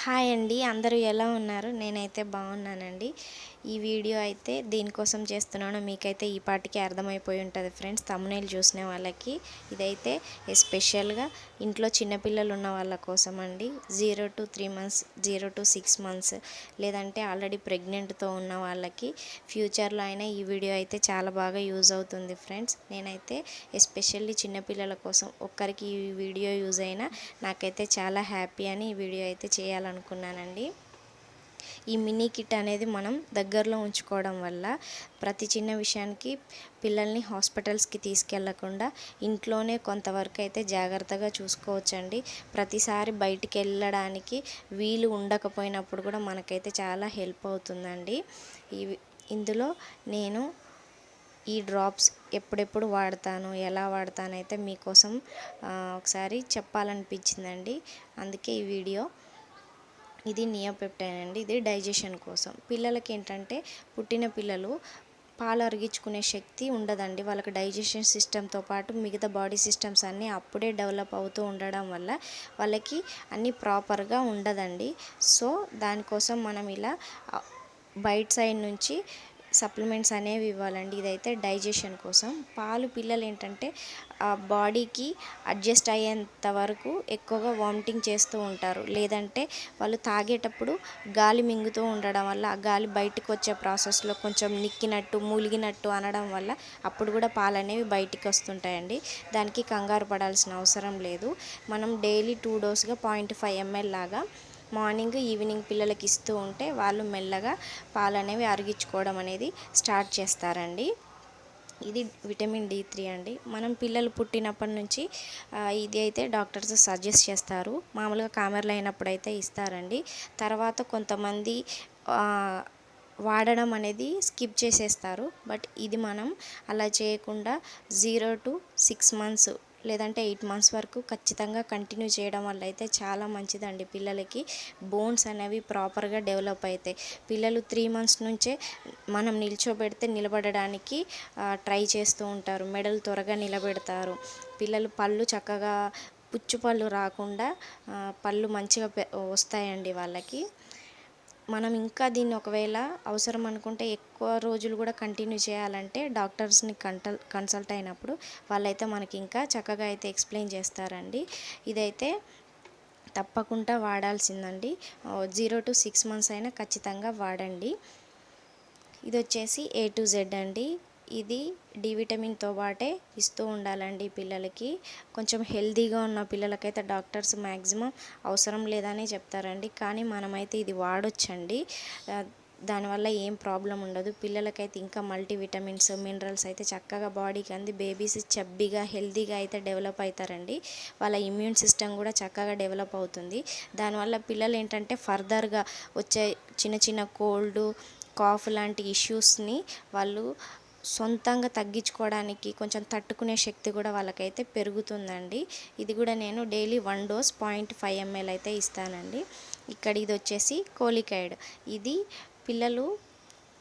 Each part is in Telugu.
హాయ్ అండి అందరూ ఎలా ఉన్నారు? నేనైతే బాగున్నానండి. ఈ వీడియో అయితే దీనికోసం చేస్తున్నాను. మీకైతే ఈ పాటికి అర్థమైపోయి ఉంటుంది ఫ్రెండ్స్. తమ్మునేలు చూసిన వాళ్ళకి ఇదైతే ఎస్పెషల్గా ఇంట్లో చిన్నపిల్లలు ఉన్న వాళ్ళ కోసం అండి zero to three months zero to six months లేదంటే ఆల్రెడీ ప్రెగ్నెంట్తో ఉన్న వాళ్ళకి ఫ్యూచర్లో అయినా ఈ వీడియో అయితే చాలా బాగా యూజ్ అవుతుంది ఫ్రెండ్స్. నేనైతే ఎస్పెషల్లీ చిన్నపిల్లల కోసం ఒక్కరికి ఈ వీడియో యూజ్ అయినా నాకైతే చాలా హ్యాపీ అని ఈ వీడియో అయితే చేయాలి చేయాలనుకున్నానండి. ఈ మినీ కిట్ అనేది మనం దగ్గరలో ఉంచుకోవడం వల్ల ప్రతి చిన్న విషయానికి పిల్లల్ని హాస్పిటల్స్కి తీసుకెళ్ళకుండా ఇంట్లోనే కొంతవరకు అయితే జాగ్రత్తగా చూసుకోవచ్చండి. ప్రతిసారి బయటికి వెళ్ళడానికి వీలు ఉండకపోయినప్పుడు కూడా మనకైతే చాలా హెల్ప్ అవుతుందండి. ఇవి ఇందులో నేను ఈ డ్రాప్స్ ఎప్పుడెప్పుడు వాడతాను ఎలా వాడతానైతే మీకోసం ఒకసారి చెప్పాలనిపించిందండి. అందుకే ఈ వీడియో ఇది నియోపెప్టైన్ అండి ఇది డైజెషన్ కోసం. పిల్లలకి ఏంటంటే పుట్టిన పిల్లలు పాలు అరిగించుకునే శక్తి ఉండదండి. వాళ్ళకి డైజెషన్ సిస్టమ్తో పాటు మిగతా బాడీ సిస్టమ్స్ అన్నీ అప్పుడే డెవలప్ అవుతూ ఉండడం వల్ల వాళ్ళకి అన్నీ ప్రాపర్గా ఉండదండి. సో దానికోసం మనం ఇలా బయట సైడ్ నుంచి సప్లిమెంట్స్ అనేవి ఇవ్వాలండి. ఇదైతే డైజెషన్ కోసం. పాలు పిల్లలు ఏంటంటే ఆ బాడీకి అడ్జస్ట్ అయ్యేంత వరకు ఎక్కువగా వామిటింగ్ చేస్తూ ఉంటారు. లేదంటే వాళ్ళు తాగేటప్పుడు గాలి మింగుతూ ఉండడం వల్ల ఆ గాలి బయటకు వచ్చే ప్రాసెస్లో కొంచెం నిక్కినట్టు మూలిగినట్టు అనడం వల్ల అప్పుడు కూడా పాలు అనేవి బయటికి వస్తుంటాయండి. దానికి కంగారు పడాల్సిన అవసరం లేదు. మనం డైలీ టూ డోస్గా పాయింట్ ఫైవ్ ఎంఎల్ లాగా మార్నింగ్ ఈవినింగ్ పిల్లలకి ఇస్తూ ఉంటే వాళ్ళు మెల్లగా పాలు అనేవి అరిగించుకోవడం అనేది స్టార్ట్ చేస్తారండి. ఇది విటమిన్ డి త్రీ అండి. మనం పిల్లలు పుట్టినప్పటి నుంచి ఇది అయితే డాక్టర్స్ సజెస్ట్ చేస్తారు. మామూలుగా కామెర్లు అయినప్పుడు అయితే ఇస్తారండి. తర్వాత కొంతమంది వాడడం అనేది స్కిప్ చేసేస్తారు. బట్ ఇది మనం అలా చేయకుండా జీరో టు సిక్స్ మంత్స్ లేదంటే ఎయిట్ మంత్స్ వరకు ఖచ్చితంగా కంటిన్యూ చేయడం వల్ల అయితే చాలా మంచిదండి పిల్లలకి. బోన్స్ అనేవి ప్రాపర్గా డెవలప్ అవుతాయి పిల్లలు త్రీ మంత్స్ నుంచే మనం నిల్చోబెడితే నిలబడడానికి ట్రై చేస్తూ ఉంటారు. మెడలు త్వరగా నిలబెడతారు. పిల్లలు పళ్ళు చక్కగా పుచ్చు పళ్ళు రాకుండా పళ్ళు మంచిగా వస్తాయండి వాళ్ళకి. మనం ఇంకా దీన్ని ఒకవేళ అవసరం అనుకుంటే ఎక్కువ రోజులు కూడా కంటిన్యూ చేయాలంటే డాక్టర్స్ని కంటల్ కన్సల్ట్ అయినప్పుడు వాళ్ళైతే మనకి ఇంకా చక్కగా అయితే ఎక్స్ప్లెయిన్ చేస్తారండి. ఇదైతే తప్పకుండా వాడాల్సిందండి. జీరో టు సిక్స్ మంత్స్ అయినా ఖచ్చితంగా వాడండి. ఇది వచ్చేసి ఏ టు జెడ్ అండి. ఇది డి విటమిన్తో పాటే ఇస్తూ ఉండాలండి పిల్లలకి. కొంచెం హెల్తీగా ఉన్న పిల్లలకైతే డాక్టర్స్ మ్యాక్సిమం అవసరం లేదని చెప్తారండి. కానీ మనమైతే ఇది వాడొచ్చండి. దానివల్ల ఏం ప్రాబ్లం ఉండదు. పిల్లలకైతే ఇంకా మల్టీ విటమిన్స్ మినరల్స్ అయితే చక్కగా బాడీకి అంది. బేబీస్ చబ్బీగా హెల్తీగా అయితే డెవలప్ అవుతారండి వాళ్ళ ఇమ్యూన్ సిస్టమ్ కూడా చక్కగా డెవలప్ అవుతుంది. దానివల్ల పిల్లలు ఏంటంటే ఫర్దర్గా వచ్చే చిన్న చిన్న కోల్డ్ కాఫ్ లాంటి ఇష్యూస్ని వాళ్ళు సొంతంగా తగ్గించుకోవడానికి కొంచెం తట్టుకునే శక్తి కూడా వాళ్ళకైతే పెరుగుతుందండి. ఇది కూడా నేను daily one dose point five ml అయితే ఇస్తానండి. ఇక్కడ ఇది వచ్చేసి కోలికైడ్. ఇది పిల్లలు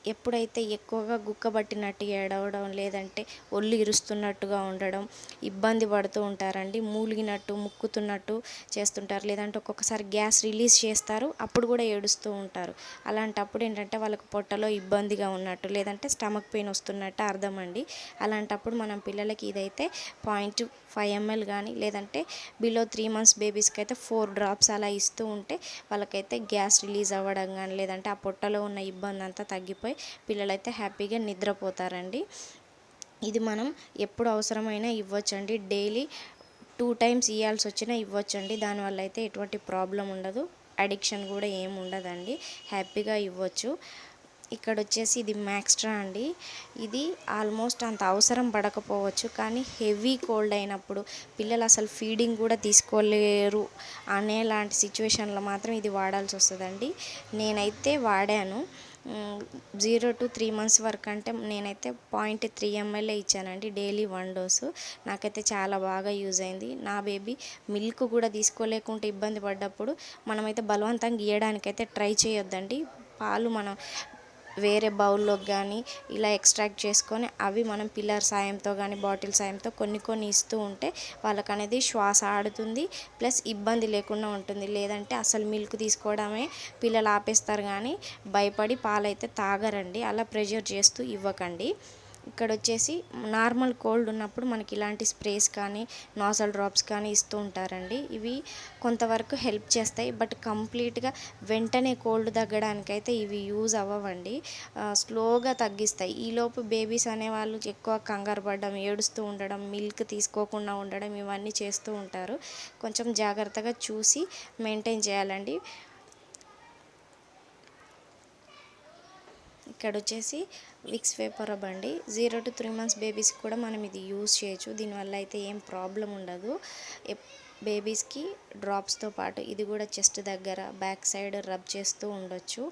ఎప్పుడైతే ఎక్కువగా గుక్కబట్టినట్టు ఏడవడం లేదంటే ఒళ్ళు ఇరుస్తున్నట్టుగా ఉండడం ఇబ్బంది పడుతూ ఉంటారండి మూలిగినట్టు ముక్కుతున్నట్టు చేస్తుంటారు. లేదంటే ఒక్కొక్కసారి గ్యాస్ రిలీజ్ చేస్తారు అప్పుడు కూడా ఏడుస్తూ ఉంటారు. అలాంటప్పుడు ఏంటంటే వాళ్ళకు పొట్టలో ఇబ్బందిగా ఉన్నట్టు లేదంటే స్టమక్ పెయిన్ వస్తున్నట్టు అర్థం అండి అలాంటప్పుడు మనం పిల్లలకి ఇదైతే పాయింట్ ఫైవ్ ఎంఎల్ కానీ లేదంటే బిలో త్రీ మంత్స్ బేబీస్కి అయితే ఫోర్ డ్రాప్స్ అలా ఇస్తూ ఉంటే వాళ్ళకైతే గ్యాస్ రిలీజ్ అవ్వడం కానీ లేదంటే ఆ పొట్టలో ఉన్న ఇబ్బంది అంతా తగ్గిపోయి పిల్లలైతే హ్యాపీగా నిద్రపోతారండి. ఇది మనం ఎప్పుడు అవసరమైనా ఇవ్వచ్చండి. డైలీ టూ టైమ్స్ ఇవ్వాల్సి వచ్చినా ఇవ్వచ్చండి. దానివల్ల అయితే ఎటువంటి ప్రాబ్లం ఉండదు. అడిక్షన్ కూడా ఏమి ఉండదండి. హ్యాపీగా ఇవ్వచ్చు. ఇక్కడ వచ్చేసి ఇది మ్యాక్స్ట్రా అండి. ఇది ఆల్మోస్ట్ అంత అవసరం పడకపోవచ్చు. కానీ హెవీ కోల్డ్ అయినప్పుడు పిల్లలు అసలు ఫీడింగ్ కూడా తీసుకోలేరు అనేలాంటి సిచ్యువేషన్లో మాత్రం ఇది వాడాల్సి వస్తుందండి నేనైతే వాడాను. జీరో టు త్రీ మంత్స్ వరకు అంటే నేనైతే పాయింట్ త్రీ ఎంఎల్ఏ ఇచ్చానండి డైలీ వన్ డోసు. నాకైతే చాలా బాగా యూజ్ అయింది. నా బేబీ మిల్క్ కూడా తీసుకోలేకుంటే ఇబ్బంది పడ్డప్పుడు మనమైతే బలవంతంగా గీయడానికైతే ట్రై చేయొద్దండి. పాలు మనం వేరే బౌల్లోకి కానీ ఇలా ఎక్స్ట్రాక్ట్ చేసుకొని అవి మనం పిల్లర్ సాయంతో కానీ బాటిల్ సాయంతో కొన్ని కొన్ని ఇస్తూ ఉంటే వాళ్ళకి అనేది శ్వాస ఆడుతుంది. ప్లస్ ఇబ్బంది లేకుండా ఉంటుంది. లేదంటే అసలు మిల్క్ తీసుకోవడమే పిల్లలు ఆపేస్తారు కానీ భయపడి పాలైతే తాగరండి. అలా ప్రెషర్ చేస్తూ ఇవ్వకండి. ఇక్కడ వచ్చేసి నార్మల్ కోల్డ్ ఉన్నప్పుడు మనకి ఇలాంటి స్ప్రేస్ కానీ నాజల్ డ్రాప్స్ కానీ ఇస్తూ ఉంటారండి. ఇవి కొంతవరకు హెల్ప్ చేస్తాయి. బట్ కంప్లీట్గా వెంటనే కోల్డ్ తగ్గడానికైతే ఇవి యూజ్ అవ్వవండి. స్లోగా తగ్గిస్తాయి. ఈలోపు బేబీస్ అనేవాళ్ళు ఎక్కువ కంగారు పడడం ఏడుస్తూ ఉండడం మిల్క్ తీసుకోకుండా ఉండడం ఇవన్నీ చేస్తూ ఉంటారు. కొంచెం జాగ్రత్తగా చూసి మెయింటైన్ చేయాలండి. ఇక్కడ వచ్చేసి విక్స్ వేపర్ అండి జీరో టు త్రీ మంత్స్ బేబీస్కి కూడా మనం ఇది యూస్ చేయొచ్చు. దీనివల్ల అయితే ఏం ప్రాబ్లం ఉండదు. బేబీస్కి డ్రాప్స్తో పాటు ఇది కూడా చెస్ట్ దగ్గర బ్యాక్ సైడ్ రబ్ చేస్తూ ఉండొచ్చు.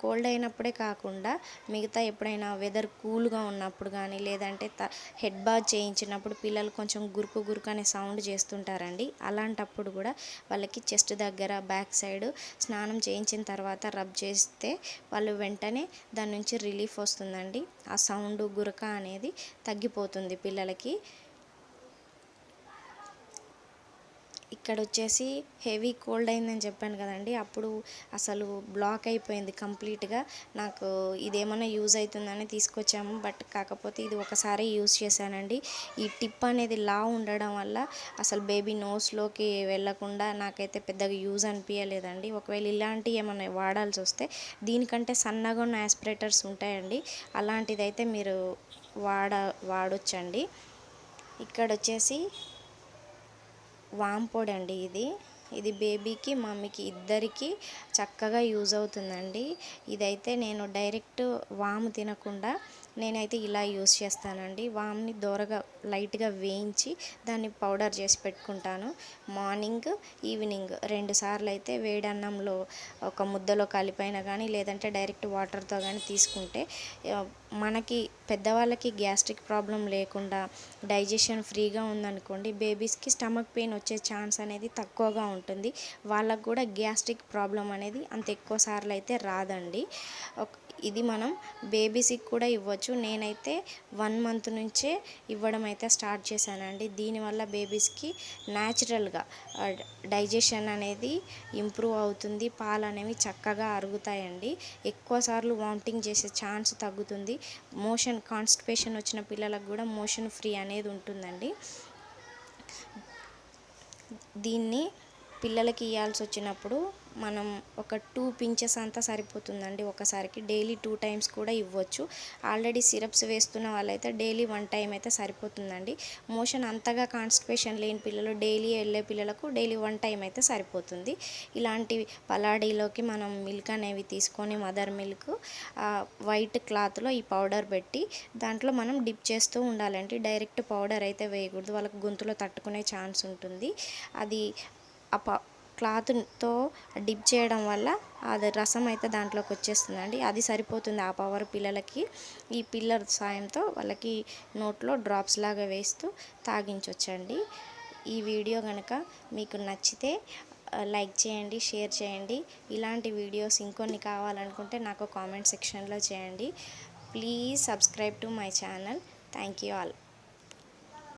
కోల్డ్ అయినప్పుడే కాకుండా మిగతా ఎప్పుడైనా వెదర్ కూల్గా ఉన్నప్పుడు కానీ లేదంటే త హెడ్ బాత్ చేయించినప్పుడు పిల్లలు కొంచెం గురుకు గురుకు అనే సౌండ్ చేస్తుంటారండి. అలాంటప్పుడు కూడా వాళ్ళకి చెస్ట్ దగ్గర బ్యాక్ సైడ్ స్నానం చేయించిన తర్వాత రబ్ చేస్తే వాళ్ళు వెంటనే దాని నుంచి రిలీఫ్ వస్తుంది వస్తుందండి ఆ సౌండ్ గురక అనేది తగ్గిపోతుంది పిల్లలకి. ఇక్కడ వచ్చేసి హెవీ కోల్డ్ అయిందని చెప్పాను కదండి. అప్పుడు అసలు బ్లాక్ అయిపోయింది కంప్లీట్గా. నాకు ఇదేమన్నా యూజ్ అవుతుందని తీసుకొచ్చాము. బట్ కాకపోతే ఇది ఒకసారి యూజ్ చేశానండి. ఈ టిప్ అనేది లా ఉండడం వల్ల అసలు బేబీ నోస్లోకి వెళ్ళకుండా నాకైతే పెద్దగా యూజ్ అనిపించలేదండి ఒకవేళ ఇలాంటివి ఏమైనా వాడాల్సి వస్తే దీనికంటే సన్నగా ఉన్న యాస్పిరేటర్స్ ఉంటాయండి. అలాంటిదైతే మీరు వాడ వాడొచ్చండి. ఇక్కడ వచ్చేసి వామ్ పొడి అండి ఇది. ఇది బేబీకి మమ్మీకి ఇద్దరికి చక్కగా యూజ్ అవుతుందండి. ఇదైతే నేను డైరెక్ట్ వాము తినకుండా నేనైతే ఇలా యూస్ చేస్తానండి. వామ్ని దూరగా లైట్గా వేయించి దాన్ని పౌడర్ చేసి పెట్టుకుంటాను. మార్నింగ్ ఈవినింగ్ రెండు సార్లు అయితే వేడన్నంలో ఒక ముద్దలో కలిపైనా కానీ లేదంటే డైరెక్ట్ వాటర్తో కానీ తీసుకుంటే మనకి పెద్దవాళ్ళకి గ్యాస్ట్రిక్ ప్రాబ్లం లేకుండా డైజెషన్ ఫ్రీగా ఉందనుకోండి బేబీస్కి స్టమక్ పెయిన్ వచ్చే ఛాన్స్ అనేది తక్కువగా ఉంటుంది. వాళ్ళకు కూడా గ్యాస్ట్రిక్ ప్రాబ్లం అనేది అంత ఎక్కువ సార్లు అయితే రాదండి. ఇది మనం బేబీస్కి కూడా ఇవ్వచ్చు. నేనైతే వన్ మంత్ నుంచే ఇవ్వడం అయితే స్టార్ట్ చేశానండి. దీనివల్ల బేబీస్కి న్యాచురల్గా డైజెషన్ అనేది ఇంప్రూవ్ అవుతుంది. పాలు అనేవి చక్కగా అరుగుతాయండి. ఎక్కువ సార్లు వామిటింగ్ చేసే ఛాన్స్ తగ్గుతుంది. మోషన్ కాన్స్టిపేషన్ వచ్చిన పిల్లలకు కూడా మోషన్ ఫ్రీ అనేది ఉంటుందండి. దీన్ని పిల్లలకి ఇవ్వాల్సి వచ్చినప్పుడు మనం ఒక టూ పించెస్ అంతా సరిపోతుందండి ఒకసారికి. డైలీ టూ టైమ్స్ కూడా ఇవ్వచ్చు. ఆల్రెడీ సిరప్స్ వేస్తున్న వాళ్ళైతే డైలీ వన్ టైం అయితే సరిపోతుందండి. మోషన్ అంతగా కాన్స్టిపేషన్ లేని పిల్లలు డైలీ వెళ్ళే పిల్లలకు డైలీ వన్ టైం అయితే సరిపోతుంది. ఇలాంటి పలాడీలోకి మనం మిల్క్ అనేవి తీసుకొని మదర్ మిల్క్ వైట్ క్లాత్లో ఈ పౌడర్ పెట్టి దాంట్లో మనం డిప్ చేస్తూ ఉండాలండి. డైరెక్ట్ పౌడర్ అయితే వేయకూడదు. వాళ్ళకి గొంతులో తట్టుకునే ఛాన్స్ ఉంటుంది. అది ఆ క్లాత్తో డిప్ చేయడం వల్ల అది రసం అయితే దాంట్లోకి వచ్చేస్తుందండి. అది సరిపోతుంది ఆ పవర్ పిల్లలకి. ఈ పిల్లర్ సాయంతో వాళ్ళకి నోట్లో డ్రాప్స్ లాగా వేస్తూ తాగించవచ్చండి ఈ వీడియో కనుక మీకు నచ్చితే లైక్ చేయండి షేర్ చేయండి. ఇలాంటి వీడియోస్ ఇంకొన్ని కావాలనుకుంటే నాకు కామెంట్ సెక్షన్లో చేయండి. Please subscribe to my channel. Thank you all.